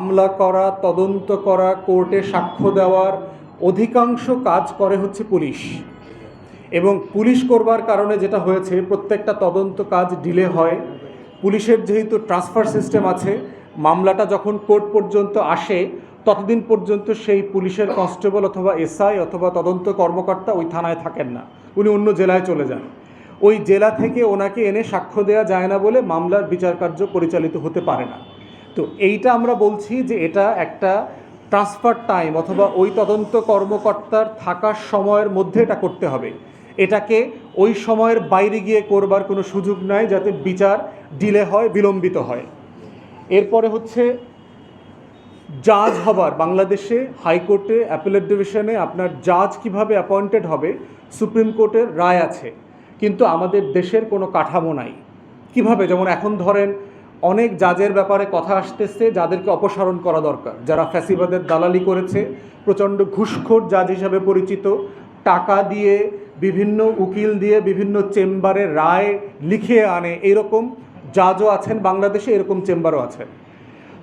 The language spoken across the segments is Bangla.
মামলা করা, তদন্ত করা, কোর্টে সাক্ষ্য দেওয়ার অধিকাংশ কাজ করে হচ্ছে পুলিশ। এবং পুলিশ করবার কারণে যেটা হয়েছে, প্রত্যেকটা তদন্ত কাজ ডিলে হয়। পুলিশের যেহেতু ট্রান্সফার সিস্টেম আছে, মামলাটা যখন কোর্ট পর্যন্ত আসে, ততদিন পর্যন্ত সেই পুলিশের কনস্টেবল অথবা এসআই অথবা তদন্ত কর্মকর্তা ওই থানায় থাকেন না। উনি অন্য জেলায় চলে যান। ওই জেলা থেকে ওনাকে এনে সাক্ষ্য দেওয়া যায় না বলে মামলার বিচার কার্য পরিচালিত হতে পারে না। তো এইটা আমরা বলছি যে এটা একটা ট্রান্সফার টাইম অথবা ওই তদন্ত কর্মকর্তার থাকার সময়ের মধ্যে এটা করতে হবে। এটাকে ওই সময়ের বাইরে গিয়ে করবার কোনো সুযোগ নাই যাতে বিচার ডিলে হয়, বিলম্বিত হয়। এরপরে হচ্ছে জাজ হবার। বাংলাদেশে হাইকোর্টে অ্যাপেলেট ডিভিশনে আপনার জাজ কীভাবে অ্যাপয়েন্টেড হবে, সুপ্রিম কোর্টের রায় আছে। কিন্তু আমাদের দেশের কোনো কাঠামো নাই। কীভাবে? যেমন এখন ধরেন অনেক জাজের ব্যাপারে কথা আসতেছে, যাদেরকে অপসারণ করা দরকার। যারা ফ্যাসিবাদের দালালি করেছে, প্রচণ্ড ঘুষখোর জাজ হিসাবে পরিচিত, টাকা দিয়ে, বিভিন্ন উকিল দিয়ে, বিভিন্ন চেম্বারে রায় লিখে আনে, এরকম জাজও আছেন বাংলাদেশে, এরকম চেম্বারও আছেন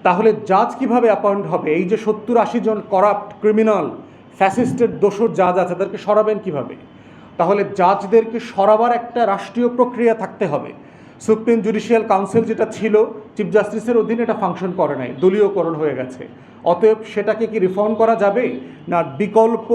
তাহলে জাজ কীভাবে অ্যাপয়েন্ট হবে? এই যে সত্তর আশি জন করাপ্ট ক্রিমিনাল ফ্যাসিস্টের দোষর জাজ আছে, তাদেরকে সরাবেন কীভাবে? তাহলে জাজদেরকে সরাবার একটা রাষ্ট্রীয় প্রক্রিয়া থাকতে হবে। সুপ্রিম জুডিশিয়াল কাউন্সিল যেটা ছিল চিফ জাস্টিসের অধীনে এটা ফাংশন করে নাই, দলীয়করণ হয়ে গেছে। অতএব সেটাকে কি রিফর্ম করা যাবে? না, বিকল্প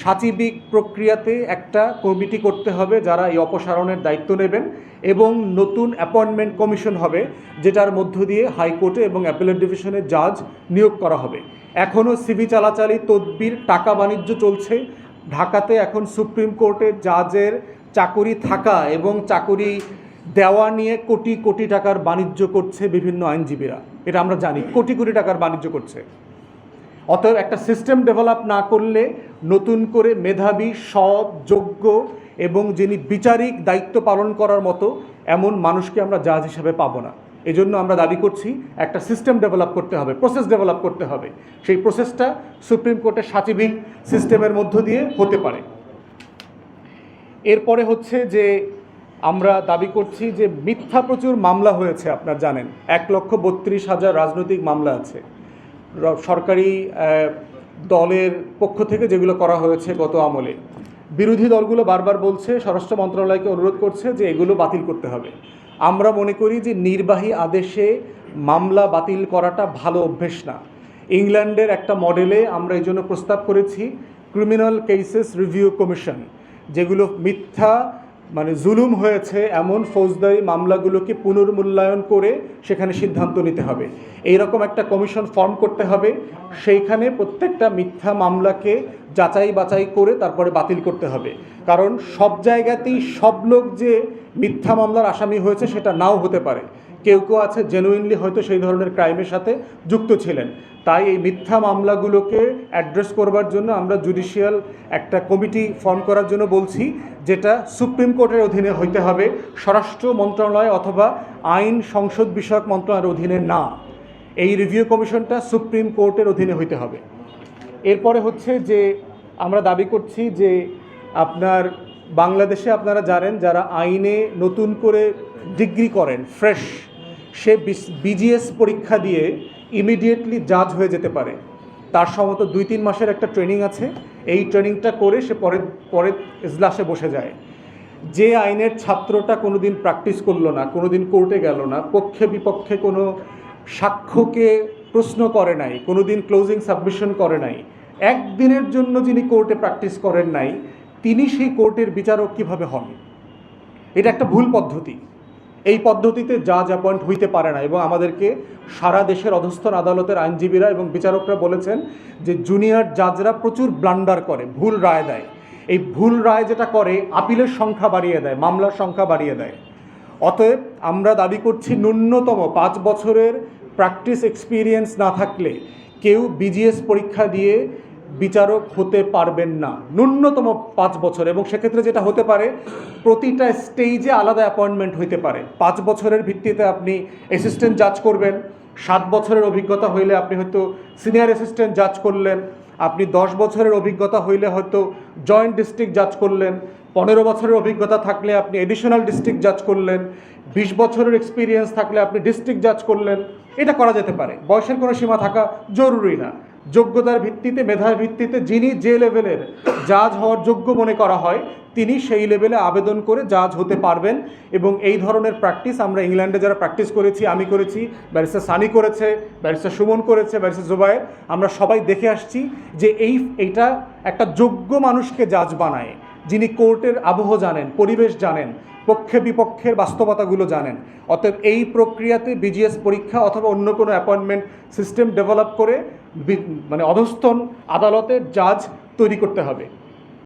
সাচিবিক প্রক্রিয়াতে একটা কমিটি করতে হবে যারা এই অপসারণের দায়িত্ব নেবেন এবং নতুন অ্যাপয়েন্টমেন্ট কমিশন হবে, যেটার মধ্য দিয়ে হাইকোর্টে এবং অ্যাপেলেট ডিভিশনের জাজ নিয়োগ করা হবে। এখনও সিভি চালাচালি, তদবির, টাকা বাণিজ্য চলছে। ঢাকাতে এখন সুপ্রিম কোর্টে জাজের চাকুরি থাকা এবং চাকরি দেওয়া নিয়ে কোটি কোটি টাকার বাণিজ্য করছে বিভিন্ন আইনজীবীরা। এটা আমরা জানি, কোটি কোটি টাকার বাণিজ্য করছে। অতএব একটা সিস্টেম ডেভেলপ না করলে নতুন করে মেধাবী, সৎ, যোগ্য এবং যিনি বিচারিক দায়িত্ব পালন করার মতো এমন মানুষকে আমরা জাজ হিসাবে পাবো না। এজন্য আমরা দাবি করছি, একটা সিস্টেম ডেভেলপ করতে হবে প্রসেস ডেভেলপ করতে হবে। সেই প্রসেসটা সুপ্রিম কোর্টের সাচিবিক সিস্টেমের মধ্য দিয়ে হতে পারে। এরপরে হচ্ছে যে আমরা দাবি করছি যে মিথ্যা প্রচুর মামলা হয়েছে, আপনার জানেন। এক লক্ষ বত্রিশ হাজার রাজনৈতিক মামলা আছে। সরকারি দলের পক্ষ থেকে যেগুলো করা হয়েছে গত আমলে। বিরোধী দলগুলো বারবার বলছে, স্বরাষ্ট্র মন্ত্রণালয়কে অনুরোধ করছে যে এগুলো বাতিল করতে হবে। আমরা মনে করি যে নির্বাহী আদেশে মামলা বাতিল করাটা ভালো অভ্যেস না। ইংল্যান্ডের একটা মডেলে আমরা এই জন্য প্রস্তাব করেছি, ক্রিমিনাল কেসেস রিভিউ কমিশন, যেগুলো মিথ্যা মানে জুলুম হয়েছে এমন ফৌজদারি মামলাগুলোকে পুনর্মূল্যায়ন করে সেখানে সিদ্ধান্ত নিতে হবে। এইরকম একটা কমিশন ফর্ম করতে হবে, সেইখানে প্রত্যেকটা মিথ্যা মামলাকে যাচাই বাছাই করে তারপরে বাতিল করতে হবে। কারণ সব জায়গাতেই সব লোক যে মিথ্যা মামলার আসামি হয়েছে সেটা নাও হতে পারে। কেউ কেউ আছে জেনুইনলি হয়তো সেই ধরনের ক্রাইমের সাথে যুক্ত ছিলেন। তাই এই মিথ্যা মামলাগুলোকে অ্যাড্রেস করবার জন্য আমরা জুডিশিয়াল একটা কমিটি ফর্ম করার জন্য বলছি, যেটা সুপ্রিম কোর্টের অধীনে হইতে হবে, স্বরাষ্ট্র মন্ত্রণালয় অথবা আইন সংসদ বিষয়ক মন্ত্রণালয়ের অধীনে না। এই রিভিউ কমিশনটা সুপ্রিম কোর্টের অধীনে হইতে হবে। এরপরে হচ্ছে যে আমরা দাবি করছি যে আপনার বাংলাদেশে আপনারা জানেন যারা আইনে নতুন করে ডিগ্রি করেন ফ্রেশ সে বিজিএস পরীক্ষা দিয়ে ইমিডিয়েটলি জাজ হয়ে যেতে পারে। তার সম্ভবত দুই তিন মাসের একটা ট্রেনিং আছে। এই ট্রেনিংটা করে সে পরের পরের ইজলাসে বসে যায়। যে আইনের ছাত্রটা কোনোদিন প্র্যাকটিস করল না, কোনোদিন কোর্টে গেল না, পক্ষে বিপক্ষে কোনো সাক্ষ্যকে প্রশ্ন করে নাই, কোনোদিন ক্লোজিং সাবমিশন করে নাই, একদিনের জন্য যিনি কোর্টে প্র্যাকটিস করেন নাই, তিনি সেই কোর্টের বিচারক কীভাবে হন? এটা একটা ভুল পদ্ধতি। এই পদ্ধতিতে জাজ অ্যাপয়েন্ট হইতে পারে না এবং আমাদেরকে সারা দেশের অধস্থন আদালতের আইনজীবীরা এবং বিচারকরা বলেছেন যে জুনিয়র জাজরা প্রচুর ব্লান্ডার করে, ভুল রায় দেয়। এই ভুল রায় যেটা করে, আপিলের সংখ্যা বাড়িয়ে দেয়, মামলার সংখ্যা বাড়িয়ে দেয়। অতএব আমরা দাবি করছি ন্যূনতম পাঁচ বছরের প্র্যাকটিস এক্সপিরিয়েন্স না থাকলে কেউ বিজিএস পরীক্ষা দিয়ে বিচারক হতে পারবেন না। ন্যূনতম পাঁচ বছর এবং সেক্ষেত্রে যেটা হতে পারে, প্রতিটা স্টেজে আলাদা অ্যাপয়েন্টমেন্ট হইতে পারে। পাঁচ বছরের ভিত্তিতে আপনি অ্যাসিস্ট্যান্ট জাজ করবেন, সাত বছরের অভিজ্ঞতা হইলে আপনি হয়তো সিনিয়র অ্যাসিস্ট্যান্ট জাজ করলেন, আপনি দশ বছরের অভিজ্ঞতা হইলে হয়তো জয়েন্ট ডিস্ট্রিক্ট জাজ করলেন, পনেরো বছরের অভিজ্ঞতা থাকলে আপনি এডিশনাল ডিস্ট্রিক্ট জাজ করলেন, বিশ বছরের এক্সপিরিয়েন্স থাকলে আপনি ডিস্ট্রিক্ট জাজ করলেন, এটা করা যেতে পারে। বয়সের কোনো সীমা থাকা জরুরি না। যোগ্যতার ভিত্তিতে, মেধার ভিত্তিতে যিনি যে লেভেলের জাজ হওয়ার যোগ্য মনে করা হয়, তিনি সেই লেভেলে আবেদন করে জাজ হতে পারবেন এবং এই ধরনের প্র্যাকটিস আমরা ইংল্যান্ডে যারা প্র্যাকটিস করেছি, আমি করেছি, ব্যারিস্টার সানি করেছে, ব্যারিস্টার সুমন করেছে, ব্যারিস্টার জুবায়ের, আমরা সবাই দেখে আসছি যে এই, এইটা একটা যোগ্য মানুষকে জাজ বানায়, যিনি কোর্টের আবহ জানেন, পরিবেশ জানেন, পক্ষে বিপক্ষের বাস্তবতাগুলো জানেন। অতএব এই প্রক্রিয়াতে বিজিএস পরীক্ষা অথবা অন্য কোনো অ্যাপয়েন্টমেন্ট সিস্টেম ডেভেলপ করে মানে অধস্তন আদালতের জাজ তৈরি করতে হবে।